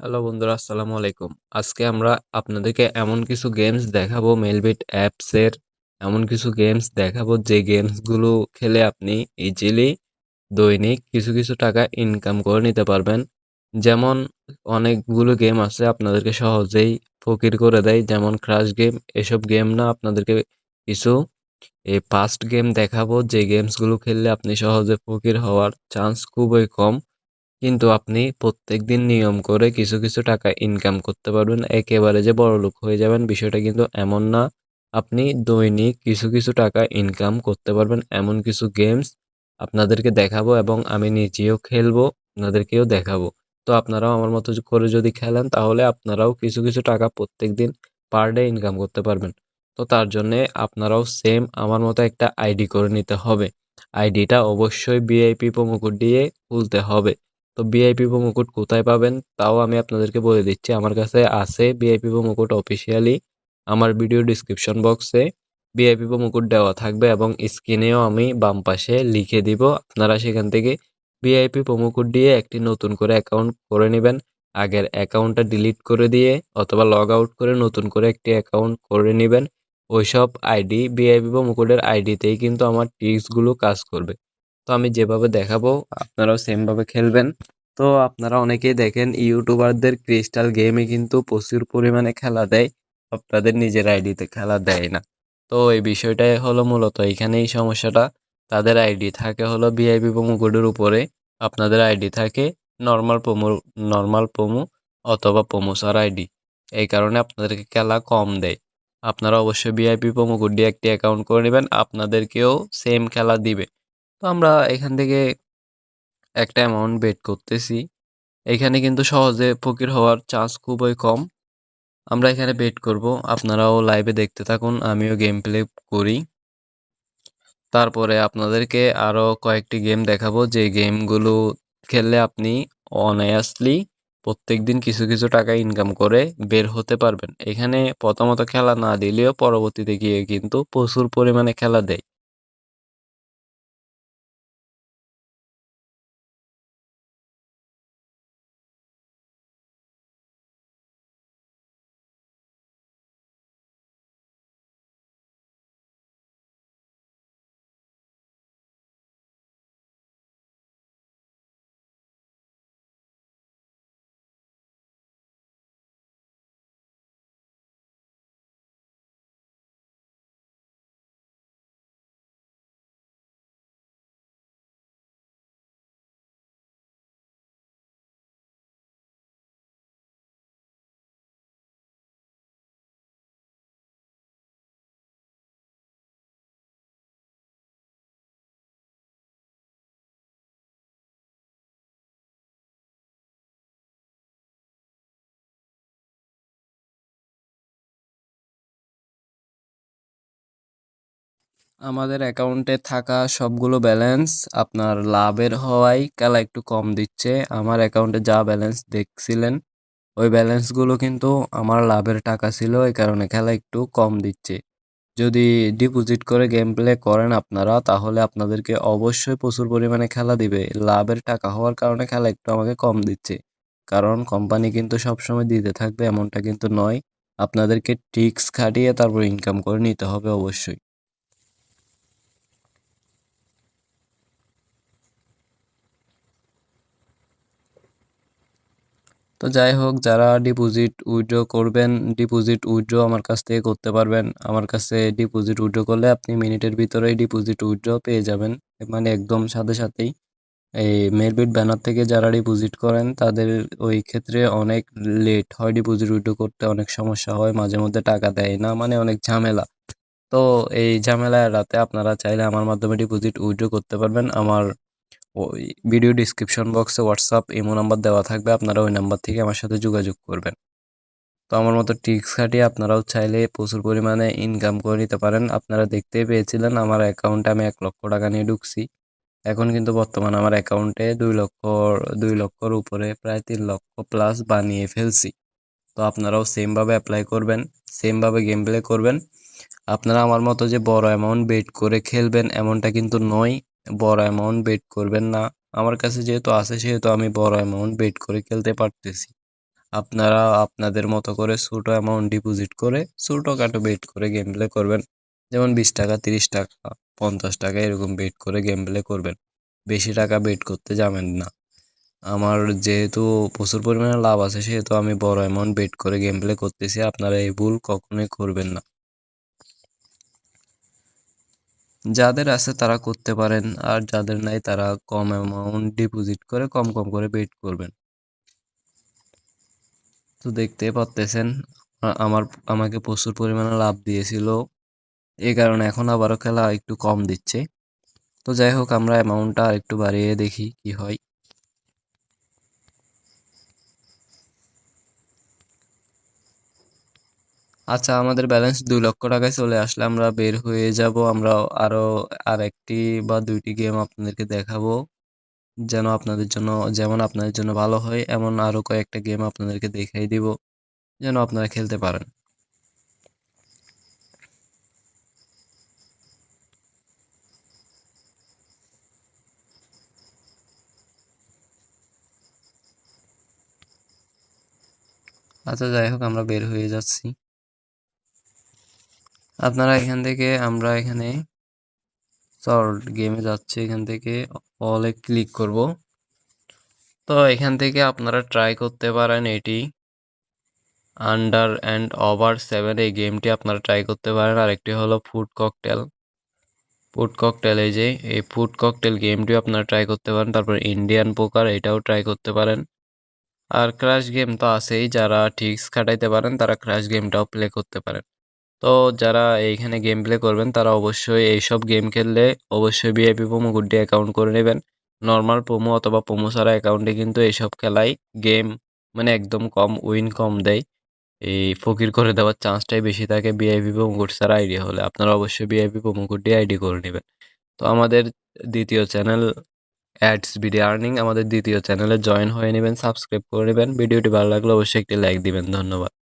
Hello বন্ধুরা, আসসালামু আলাইকুম। আজকে আমরা আপনাদেরকে এমন কিছু গেমস দেখাবো মেলবিট অ্যাপসের এমন কিছু গেমস দেখাবো, যে গেমসগুলো খেলে আপনি ইজিলি দৈনিক কিছু কিছু টাকা ইনকাম করে নিতে পারবেন। যেমন অনেকগুলো গেম আছে, আপনাদেরকে সহজেই ফকির করে দেয়। যেমন ক্রাশ গেম এসব গেম না, আপনাদেরকে কিছু এই পাস্ট গেম দেখাবো, যে গেমসগুলো খেললে আপনি সহজে ফকির হওয়ার চান্স খুবই কম। কিন্তু আপনি প্রত্যেক দিন নিয়ম করে কিছু কিছু টাকা ইনকাম করতে পারবেন। একেবারে যে বড়লোক হয়ে যাবেন বিষয়টা কিন্তু এমন না। আপনি দৈনিক কিছু কিছু টাকা ইনকাম করতে পারবেন। এমন কিছু গেমস আপনাদেরকে দেখাবো এবং আমি নিজেও খেলব, আপনাদেরকেও দেখাবো। তো আপনারাও আমার মতো করে যদি খেলেন তাহলে আপনারাও কিছু কিছু টাকা প্রত্যেক দিন পার ডে ইনকাম করতে পারবেন। তো তার জন্যে আপনারাও সেম আমার মতো একটা আইডি করে নিতে হবে। আইডিটা অবশ্যই বিআইপি প্রোমো কোড দিয়ে খুলতে হবে। তো ভিআইপি কোড কোথায় পাবেন তাও আমি আপনাদেরকে বলে দিচ্ছি। আমার কাছে আছে ভিআইপি কোড অফিসিয়ালি আমার ভিডিও ডিসক্রিপশন বক্সে ভিআইপি কোড দেওয়া থাকবে এবং স্ক্রিনেও আমি বাম পাশে লিখে দিব। আপনারা সেখান থেকে ভিআইপি কোড দিয়ে একটি নতুন করে অ্যাকাউন্ট করে নেবেন। আগের অ্যাকাউন্টটা ডিলিট করে দিয়ে অথবা লগ আউট করে নতুন করে একটি অ্যাকাউন্ট করে নেবেন। ওইসব আইডি ভিআইপি প্রোমো কোডের আইডিতেই কিন্তু আমার টিপসগুলো কাজ করবে। তো আমি যেভাবে দেখাবো, আপনারাও সেমভাবে খেলবেন। তো আপনারা অনেকেই দেখেন, ইউটিউবারদের ক্রিস্টাল গেমে কিন্তু প্রচুর পরিমাণে খেলা দেয়, আপনাদের নিজের আইডিতে খেলা দেয় না। তো এই বিষয়টাই হলো মূলত এইখানেই সমস্যাটা। তাদের আইডি থাকে হলো ভিআইপি প্রোমো কোডের উপরে, আপনাদের আইডি থাকে নর্মাল প্রোমো নর্মাল প্রোমো অথবা প্রোমোসার আইডি। এই কারণে আপনাদেরকে খেলা কম দেয়। আপনারা অবশ্যই ভিআইপি প্রোমো কোড একটি অ্যাকাউন্ট করে নেবেন, আপনাদেরকেও সেম খেলা দিবে। তো আমরা এখান থেকে একটা অ্যামাউন্ট বেট করতেছি। এখানে কিন্তু সহজে ফকির হওয়ার চান্স খুবই কম। আমরা এখানে বেট করব। আপনারাও লাইভে দেখতে থাকুন, আমিও গেম প্লে করি। তারপরে আপনাদেরকে আরও কয়েকটি গেম দেখাবো। যে গেমগুলো খেললে আপনি অনায়াসলি প্রত্যেক দিন কিছু কিছু টাকা ইনকাম করে বের হতে পারবেন। এখানে প্রথমত খেলা না দিলেও পরবর্তীতে গিয়ে কিন্তু প্রচুর পরিমাণে খেলা দেয়। আমাদের অ্যাকাউন্টে থাকা সবগুলো ব্যালেন্স আপনার লাভের হওয়ায় খেলা একটু কম দিচ্ছে। আমার অ্যাকাউন্টে যা ব্যালেন্স দেখছিলেন, ওই ব্যালেন্সগুলো কিন্তু আমার লাভের টাকা ছিল, এই কারণে খেলা একটু কম দিচ্ছে। যদি ডিপোজিট করে গেম প্লে করেন আপনারা, তাহলে আপনাদেরকে অবশ্যই প্রচুর পরিমাণে খেলা দিবে। লাভের টাকা হওয়ার কারণে খেলা একটু আমাকে কম দিচ্ছে। কারণ কোম্পানি কিন্তু সবসময় দিতে থাকবে, এমনটা কিন্তু নয়। আপনাদেরকে ট্রিক্স খাটিয়ে তারপর ইনকাম করে নিতে হবে অবশ্যই। তো যাই হোক, যারা ডিপোজিট উইথড্র করবেন ডিপোজিট উইথড্র আমার কাছ থেকে করতে পারবেন। আমার কাছে ডিপোজিট উইথড্র করলে আপনি মিনিটের ভিতরেই ডিপোজিট উইথড্র পেয়ে যাবেন। মানে একদম সাথে সাথেই। এই মেরবিট ব্যানার থেকে যারা ডিপোজিট করেন, তাদের ওই ক্ষেত্রে অনেক লেট হয় ডিপোজিট উইথড্র করতে। অনেক সমস্যা হয়, মাঝে মধ্যে টাকা দেয় না মানে অনেক ঝামেলা। তো এই ঝামেলা এড়াতে আপনারা চাইলে আমার মাধ্যমে ডিপোজিট উইথড্র করতে পারবেন। আমার ওই ভিডিও ডিসক্রিপশন বক্সে হোয়াটসঅ্যাপ ইমো নাম্বার দেওয়া থাকবে, আপনারা ওই নাম্বার থেকে আমার সাথে যোগাযোগ করবেন। তো আমার মতো ট্রিক্স খাটিয়ে আপনারাও চাইলে প্রচুর পরিমাণে ইনকাম করে নিতে পারেন। আপনারা দেখতেই পেয়েছিলেন, আমার অ্যাকাউন্টে আমি এক লক্ষ টাকা নিয়ে ঢুকছি। এখন কিন্তু বর্তমানে আমার অ্যাকাউন্টে দুই লক্ষ, দুই লক্ষর উপরে প্রায় তিন লক্ষ প্লাস বানিয়ে ফেলছি। তো আপনারাও সেমভাবে অ্যাপ্লাই করবেন সেমভাবে গেম প্লে করবেন। আপনারা আমার মতো যে বড় অ্যামাউন্ট বেট করে খেলবেন, এমনটা কিন্তু নয়। বড় অ্যামাউন্ট বেট করবেন না। আমার কাছে যেহেতু আছে, সেহেতু আমি বড় অ্যামাউন্ট বেট করে খেলতে পারতেছি। আপনারা আপনাদের মতো করে ছোট অ্যামাউন্ট ডিপোজিট করে ছোটোখাটো বেট করে গেম প্লে করবেন। যেমন বিশ টাকা, তিরিশ টাকা, পঞ্চাশ টাকা এরকম বেট করে গেম প্লে করবেন। বেশি টাকা বেট করতে যাবেন না। আমার যেহেতু প্রচুর পরিমাণে লাভ আছে, সেহেতু আমি বড় অ্যামাউন্ট বেট করে গেম প্লে করতেছি। আপনারা এই ভুল কখনোই করবেন না। যাদের আছে তারা করতে পারেন, আর যাদের নাই তারা কম অ্যামাউন্ট ডিপোজিট করে কম কম করে বেট করবেন। তো দেখতে পারতেছেন আমার, আমাকে প্রচুর পরিমাণে লাভ দিয়েছিল। এ কারণে এখন আবারও খেলা একটু কম দিচ্ছে। তো যাই হোক, আমরা অ্যামাউন্টটা আর একটু বাড়িয়ে দেখি কি হয়। আচ্ছা আমাদের ব্যালেন্স দুই লক্ষ টাকায় চলে আসলে আমরা বের হয়ে যাব। আমরা আরও আর একটি বা দুইটি গেম আপনাদেরকে দেখাবো। যেন আপনাদের জন্য, যেমন আপনাদের জন্য ভালো হয়, এমন আরও কয়েকটা গেম আপনাদেরকে দেখাই দিব। যেন আপনারা খেলতে পারেন। আচ্ছা যাই হোক, আমরা বের হয়ে যাচ্ছি। আপনারা এখান থেকে, আমরা এখানে সল্ট গেমে যাচ্ছে। এখান থেকে অলে ক্লিক করব। তো এখান থেকে আপনারা ট্রাই করতে পারেন এটি। আন্ডার অ্যান্ড ওভার সেভেন এই গেমটি আপনারা ট্রাই করতে পারেন। আর একটি হলো ফুড ককটেল ফুড ককটেল এই যে, এই ফুড ককটেল গেমটিও আপনারা ট্রাই করতে পারেন। তারপর ইন্ডিয়ান পোকার এটাও ট্রাই করতে পারেন। আর ক্রাশ গেম তো আছেই, যারা ঠিকস খাটাইতে পারেন, তারা ক্রাশ গেমটাও প্লে করতে পারেন। তো যারা এইখানে গেম প্লে করবেন, তারা অবশ্যই এইসব গেম খেললে অবশ্যই ভিআইপি প্রোমো কোডটি অ্যাকাউন্ট করে নেবেন। নর্মাল প্রোমো অথবা প্রোমো ছাড়া অ্যাকাউন্টে কিন্তু এইসব খেলায় গেম মানে একদম কম উইন কম দেয়। এই ফকির করে দেওয়ার চান্সটাই বেশি থাকে বিআইপি প্রোমো কোড ছাড়া আইডি হলে। আপনারা অবশ্যই বিআইপি প্রোমো কোডটি আইডি করে নেবেন। তো আমাদের দ্বিতীয় চ্যানেল অ্যাডস ভিডিও আর্নিং আমাদের দ্বিতীয় চ্যানেলে জয়েন হয়ে নেবেন সাবস্ক্রাইব করে নেবেন। ভিডিওটি ভালো লাগলে অবশ্যই একটি লাইক দিবেন। ধন্যবাদ।